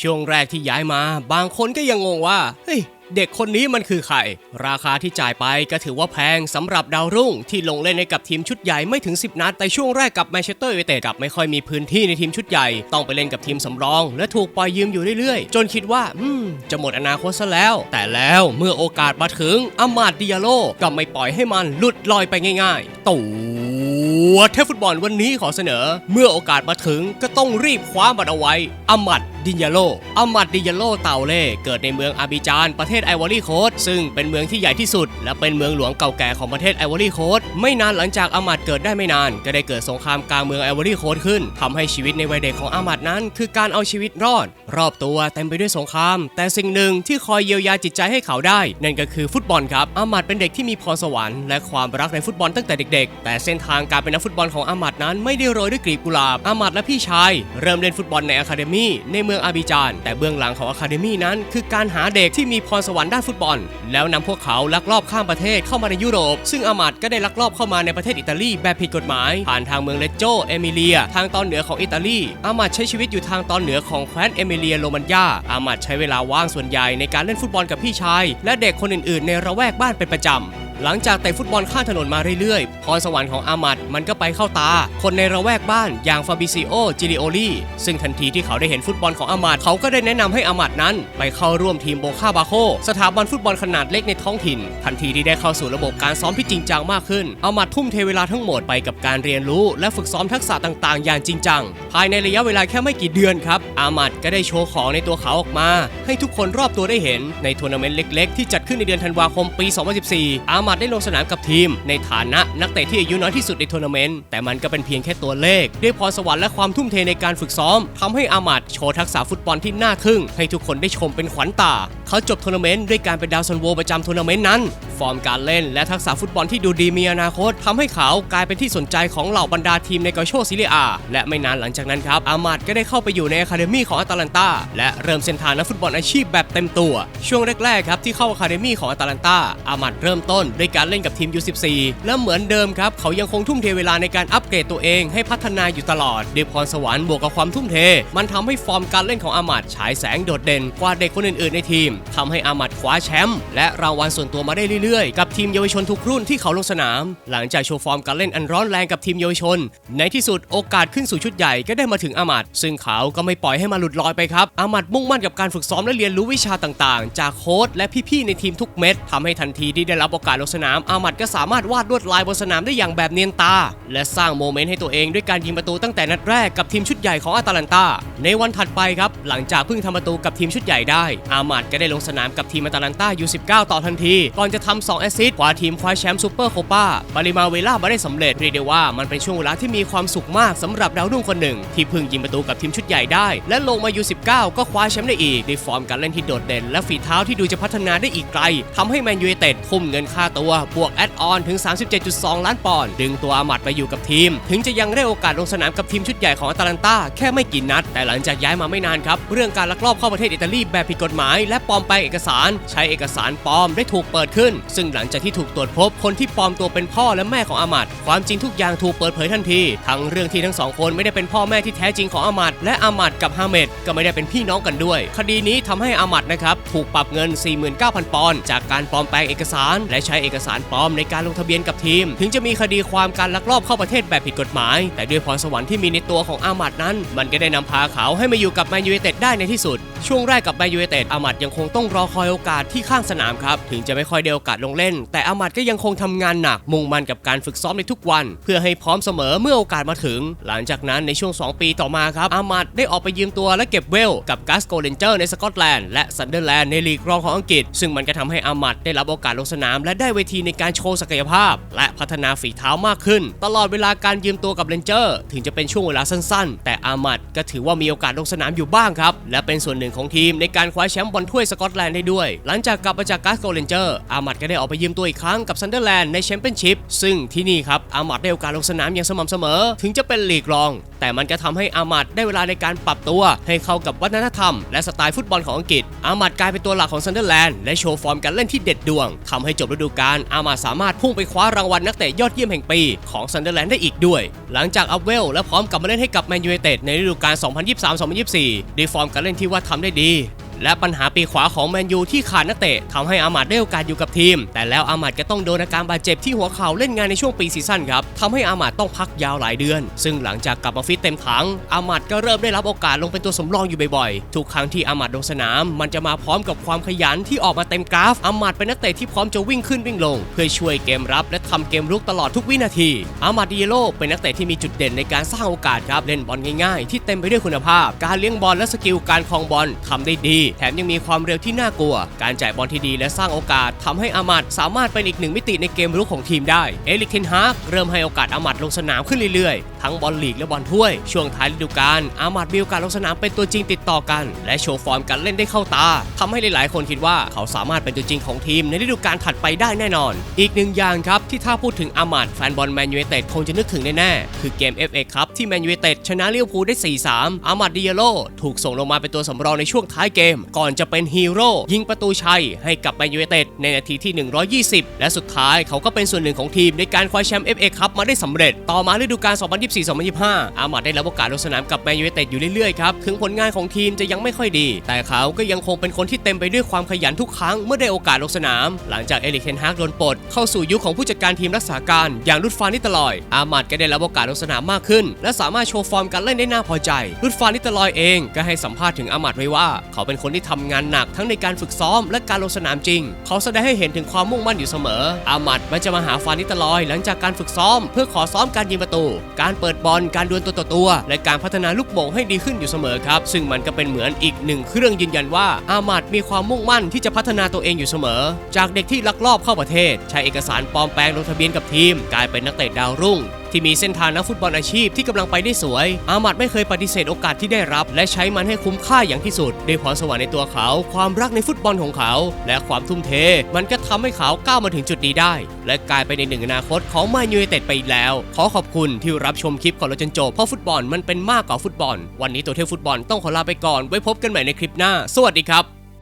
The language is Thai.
ช่วงแรกที่ย้ายมาบางคนก็ยังงงว่าเฮ้ยเด็กคนนี้มันคือใคร ราคาที่จ่ายไปก็ถือว่าแพงสำหรับดาวรุ่ง ที่ลงเล่นในกับทีมชุดใหญ่ไม่ถึง 10 นัด แต่ช่วงแรกกับแมนเชสเตอร์ยูไนเต็ดกลับไม่ค่อยมีพื้นที่ในทีมชุดใหญ่ ต้องไปเล่นกับทีมสำรอง และถูกปล่อยยืมอยู่เรื่อยๆ จนคิดว่า อืม จะหมดอนาคตซะแล้ว แต่แล้วเมื่อโอกาสมาถึงอามาดดิยาโลก็ไม่ปล่อยให้มันหลุดลอยไปง่าย ๆ ตู่ วเทพฟุตบอลวันนี้ขอเสนอ เมื่อโอกาสมาถึงก็ต้องรีบคว้ามันเอาไว้อามัดดินยาโลอามัดดินยาโลเตาเล่เกิดในเมืองอาบิจานประเทศไอวอรี่โคสซึ่งเป็นเมืองที่ใหญ่ที่สุด และเป็นเมืองหลวงเก่าแก่ของประเทศไอวอรี่โคสไม่นานหลังจากอามัดเกิดได้ไม่นาน ก็ได้เกิดสงครามกลางเมืองไอวอรี่โคสขึ้นทำให้ชีวิตในวัยเด็กของอามัดนั้น คือการเอาชีวิตรอด รอบตัวเต็มไปด้วยสงคราม แต่สิ่งหนึ่งที่คอยเยียวยาจิตใจให้เขาได้ นั่นก็คือฟุตบอลครับอามัดเป็นเด็กที่มีพรสวรรค์และความรักในฟุตบอลตั้งแต่เด็ก ๆ แต่เส้นทางการเป็นนักฟุตบอลของอามัดนั้นไม่ได้โรยด้วยกลีบกุหลาบอามัดและพี่ชายเริ่มเล่นฟุตบอลในอะคาเดมี่ในเมืองอาบิจาน แต่เบื้องหลังของอะคาเดมี่นั้น คือการหาเด็กที่มีพรสวรรค์ด้านฟุตบอล แล้วนำพวกเขาลักลอบข้ามประเทศเข้ามาในยุโรป ซึ่งอามัดก็ได้ลักลอบเข้ามาในประเทศอิตาลีแบบผิดกฎหมาย ผ่านทางเมืองเลจโจเอมิเลีย ทางตอนเหนือของอิตาลีอามัดใช้ชีวิตอยู่ทางตอนเหนือของแคว้นเอมิเลียโรมันยาอามัดใช้เวลาว่างส่วนใหญ่ในการเล่นฟุตบอลกับพี่ชายและเด็กคนอื่นๆ ในระแวกบ้านเป็นประจำ หลังจากเตะฟุตบอลข้ามถนนมาเรื่อยๆ พรสวรรค์ของอามัดมันก็ไปเข้าตา คนในระแวกบ้านอย่างฟาบิซิโอจิริโอลีซึ่งทันทีที่เขาได้เห็นฟุตบอลของอามัดเขาก็ได้แนะนำให้อามัดนั้น ไปเข้าร่วมทีมโบคาบาโคสถาบันฟุตบอลขนาดเล็กในท้องถิ่น ทันทีที่ได้เข้าสู่ระบบการซ้อมที่จริงจังมากขึ้นอามัดทุ่มเทเวลาทั้งหมดไปกับการเรียนรู้ และฝึกซ้อมทักษะต่างๆ อย่างจริงจัง ภายในระยะเวลาแค่ไม่กี่เดือนครับอามัดก็ได้โชว์ของในตัวเขาออกมา ให้ทุกคนรอบตัวได้เห็นในทัวร์นาเมนต์เล็ก ๆ ที่จัดขึ้นในเดือนธันวาคมปี 2014อามัดได้ลงสนามกับทีม ในฐานะนักเตะที่อายุน้อยที่สุดในทัวร์นาเมนต์ แต่มันก็เป็นเพียงแค่ตัวเลข ด้วยพรสวรรค์และความทุ่มเทในการฝึกซ้อมทำให้อามัดโชว์ทักษะฟุตบอลที่น่าทึ่ง ให้ทุกคนได้ชมเป็นขวัญตา เขาจบทัวร์นาเมนต์ด้วยการเป็นดาวซันโวประจำทัวร์นาเมนต์นั้น ฟอร์มการเล่นและทักษะฟุตบอลที่ดูดีมีอนาคตทำให้เขากลายเป็นที่สนใจของเหล่าบรรดาทีมในกาโชซิเลียอาและไม่นานหลังจากนั้นครับอามัดก็ได้เข้าไปอยู่ในอะคาเดมี่ของอาตาลันตาและเริ่มเส้นทางนักฟุตบอลอาชีพแบบเต็มตัว ช่วงแรกๆครับที่เข้าอะคาเดมี่ของอาตาลันตาอามัดเริ่มต้นด้วยการเล่นกับทีม U14 และเหมือนเดิมครับ เขายังคงทุ่มเทเวลาในการอัปเกรดตัวเองให้พัฒนาอยู่ตลอดด้วยพรสวรรค์บวกกับความทุ่มเท มันทำให้ฟอร์มการเล่นของอามัดฉายแสงโดดเด่นกว่าเด็กคนอื่นๆ ในทีมทำให้อามัดคว้าแชมป์และรางวัลส่วนตัวมาได้เรื่อยๆ กับทีมเยาวชนทุกรุ่นที่เขาลงสนาม หลังจากโชว์ฟอร์มการเล่นอันร้อนแรงกับทีมเยาวชน ในที่สุดโอกาสขึ้นสู่ชุดใหญ่ก็ได้มาถึงอามัดซึ่งเขาก็ไม่ปล่อยให้มาหลุดลอยไปครับอามัดมุ่งมั่นกับการฝึกซ้อมและเรียนรู้วิชาต่างๆ จากโค้ชและพี่ๆในทีมทุกเม็ดทำให้ทันทีที่ได้รับโอกาสลงสนาม อามัดก็สามารถวาดลวดลายบนสนามได้อย่างแบบเนียนตา และสร้างโมเมนต์ให้ตัวเองด้วยการยิงประตูตั้งแต่นัดแรกกับทีมชุดใหญ่ของอาตาลันตา ในวันถัดไปครับ หลังจากเพิ่งทำประตูกับทีมชุดใหญ่ได้ อามัดก็ได้ลงสนามกับทีมอาตาลันตาอยู่19 ต่อทันที ก่อนจะทำ2แอสซิสต์คว้าทีมคว้าแชมป์ซูเปอร์โคปาปาริมาเวล่ามาได้สำเร็จเรียกได้ว่ามันเป็นช่วงเวลาที่มีความสุขมากสำหรับดาวรุ่งคนหนึ่ง ที่เพิ่งยิงประตูกับทีมชุดใหญ่ได้ และลงมาอยู่19ก็คว้าแชมป์ได้อีกด้วยฟอร์มการเล่นที่โดดเด่นและฝีเท้าที่ดูจะพัฒนาได้อีกไกลทำให้แมนยูเต็ดทุ่มเงินค่าตัวบวกแอดออนถึง 37.2 ล้านปอนด์ดึงตัวอามัดไปอยู่กับทีม ถึงจะยังได้โอกาสลงสนามกับทีมชุดใหญ่ของอาตาลันตาแค่ไม่กี่นัด แต่หลังจากย้ายมาไม่นานครับ เรื่องการลักลอบเข้าประเทศอิตาลีแบบผิดกฎหมาย และปลอมแปลงเอกสาร ใช้เอกสารปลอมได้ถูกเปิดขึ้น ซึ่งหลังจากที่ถูกตรวจพบคนที่ปลอมตัวเป็นพ่อและแม่ของอามัดความจริงทุกอย่างถูกเปิดเผยทันที ทั้งเรื่องที่ทั้งสองคนไม่ได้เป็นพ่อแม่ที่แท้จริงของอามัดและอามัดกับฮาเมดก็ไม่ได้เป็นพี่น้องกันด้วย คดีนี้ทำให้อามัดนะครับถูกปรับเงิน 49,000 ปอนด์จากการปลอมแปลงเอกสาร และใช้เอกสารปลอมในการลงทะเบียนกับทีม ถึงจะมีคดีความการลักลอบเข้าประเทศแบบผิดกฎหมาย แต่ด้วยพรสวรรค์ที่มีในตัวของอามัดนั้น มันก็ได้นำพาเขาให้มาอยู่กับแมนยูไนเต็ดได้ในที่สุด ช่วงแรกกับแมนยูไนเต็ดอามัดยังคงต้องรอคอยโอกาสที่ข้างสนามครับ ถึงจะไม่ค่อยได้โอกาสลงเล่น แต่อามัดก็ยังคงทำงานหนัก มุ่งมั่นกับการฝึกซ้อมในทุกวัน เพื่อให้พร้อมเสมอเมื่อโอกาสมาถึง หลังจากนั้นในช่วง 2 ปีต่อมาครับอามัดได้ออกไปยืมตัวและเก็บเวลกับกัสโกเลนเจอร์ในสกอตแลนด์และซันเดอร์แลนด์ในลีกรองของอังกฤษ ซึ่งมันก็ทำให้อามัดได้รับโอกาสลงสนามและได้เวทีในการโชว์ศักยภาพ และพัฒนาฝีเท้ามากขึ้น ตลอดเวลาการยืมตัวกับเลนเจอร์ ถึงจะเป็นช่วงเวลาสั้นๆ แต่อามัดก็ถือว่ามีโอกาสลงสนามอยู่บ้างครับ และเป็นส่วนหนึ่งของทีมในการคว้าแชมป์บอลถ้วยสกอตแลนด์ได้ด้วย หลังจากกลับมาจากกัสโกเลนเจอร์อามัดก็ได้ออกไปยืมตัวอีกครั้งกับซันเดอร์แลนด์ในแชมเปี้ยนชิพซึ่งที่นี่ครับอามัดได้โอกาสลงสนามอย่างสม่ำเสมอ ถึงจะเป็นลีกรอง แต่มันก็ทำให้อามัดได้เวลาในการปรับตัวให้เข้ากับวัฒนธรรม และสไตล์ฟุตบอลของอังกฤษอามัดกลายเป็นตัวหลักของซันเดอร์แลนด์และโชว์ฟอร์มการเล่นที่เด็ดดวงทำให้จบฤดูการอามาสามารถพุ่งไปคว้ารางวัลนักเตะยอดเยี่ยมแห่งปีของซันเดอร์แลนด์ได้อีกด้วย หลังจากอัพเวลและพร้อมกลับมาเล่นให้กับแมนยูไนเต็ดในฤดูกาล 2023-2024ด้วยฟอร์มการเล่นที่ว่าทำได้ดี และปัญหาปีขวาของแมนยูที่ขาดนักเตะทำให้อามาดได้โอกาสอยู่กับทีม แต่แล้วอามาดก็ต้องโดนอาการบาดเจ็บที่หัวเข่าเล่นงานในช่วงปีซีซั่นครับทำให้อามาดต้องพักยาวหลายเดือน ซึ่งหลังจากกลับมาฟิตเต็มถังอามาดก็เริ่มได้รับโอกาสลงเป็นตัวสำรองอยู่บ่อยๆ ทุกครั้งที่อามาดลงสนาม มันจะมาพร้อมกับความขยันที่ออกมาเต็มกราฟอามาดเป็นนักเตะที่พร้อมจะวิ่งขึ้นวิ่งลง เพื่อช่วยเกมรับและทำเกมรุกตลอดทุกวินาที อามาดดิเยโลเป็นนักเตะที่มีจุดเด่นในการสร้างโอกาสครับเล่นบอลง่ายๆ ที่เต็มไปด้วยคุณภาพ การเลี้ยงบอลและสกิลการครองบอลทำได้ดีแถมยังมีความเร็วที่น่ากลัว การจ่ายบอลที่ดีและสร้างโอกาสทำให้อามัดสามารถเป็นอีกหนึ่งมิติในเกมรุกของทีมได้ เอลิกเทนฮากเริ่มให้โอกาสอามัดลงสนามขึ้นเรื่อยๆทั้งบอลลีกและบอลถ้วย ช่วงท้ายฤดูกาลอามัดมีโอกาสลงสนามเป็นตัวจริงติดต่อกัน และโชว์ฟอร์มการเล่นได้เข้าตาทำให้หลาย ๆ คนคิดว่าเขาสามารถเป็นตัวจริงของทีมในฤดูกาลถัดไปได้แน่นอน อีกหนึ่งอย่างครับที่ถ้าพูดถึงอามัดแฟนบอลแมนยูไนเต็ดคงจะนึกถึงแน่ๆคือเกม FA ครับที่แมนยูไนเต็ดชนะลิเวอร์พูลได้ 4-3 อามัดดิเยโลถูกส่งลงมาเป็นตัวสำรองในช่วงท้ายเกม ก่อนจะเป็นฮีโร่ยิงประตูชัยให้กับแมนยูไนเต็ดในนาทีที่ 120 และสุดท้ายเขาก็เป็นส่วนหนึ่งของทีมในการคว้าแชมป์ FA ครับมาได้สำเร็จ ต่อมาฤดูกาล2024-2025 อามัดได้รับโอกาสลงสนามกับแมนยูไนเต็ดอยู่เรื่อยๆครับ ถึงผลงานของทีมจะยังไม่ค่อยดี แต่เขาก็ยังคงเป็นคนที่เต็มไปด้วยความขยันทุกครั้งเมื่อได้โอกาสลงสนาม หลังจากเอริกเทนฮากโดนปลดเข้าสู่ยุคของผู้จัดการทีมรักษาการอย่างรุดฟานิตลอย อามัดก็ได้รับโอกาสลงสนามมากขึ้น และสามารถโชว์ฟอร์มการเล่นได้น่าพอใจ รุดฟานิตลอยเองก็ให้สัมภาษณ์ถึงอามัดไว้ว่า เขาเป็นคนที่ทำงานหนักทั้งในการฝึกซ้อมและการลงสนามจริง เขาแสดงให้เห็นถึงความมุ่งมั่นอยู่เสมอ อามัดมันจะมาหาฟานิตลอย หลังจากการฝึกซ้อม เพื่อขอซ้อมการยิงประตู การเปิดบอลการดวลตัวต่อตัว และการพัฒนาลูกโป่งให้ดีขึ้นอยู่เสมอครับ ซึ่งมันก็เป็นเหมือนอีกหนึ่งเครื่องยืนยันว่าอามัดมีความมุ่งมั่นที่จะพัฒนาตัวเองอยู่เสมอ จากเด็กที่ลักลอบเข้าประเทศ ใช้เอกสารปลอมแปลงลงทะเบียนกับทีม กลายเป็นนักเตะดาวรุ่งที่มีเส้นทางนักฟุตบอลอาชีพที่กำลังไปได้สวย อามัดไม่เคยปฏิเสธโอกาสที่ได้รับ และใช้มันให้คุ้มค่าอย่างที่สุดด้วยพรสวรรค์ในตัวเขา ความรักในฟุตบอลของเขา และความทุ่มเท มันก็ทำให้เขาก้าวมาถึงจุดนี้ได้ และกลายเป็นในหนึ่งอนาคตของแมนยูไนเต็ดไปอีกแล้ว ขอขอบคุณที่รับชมคลิปก่อนเราจนจบเพราะฟุตบอลมันเป็นมากกว่าฟุตบอล วันนี้ตัวเทพฟุตบอลต้องขอลาไปก่อนไว้พบกันใหม่ในคลิปหน้า สวัสดีครับ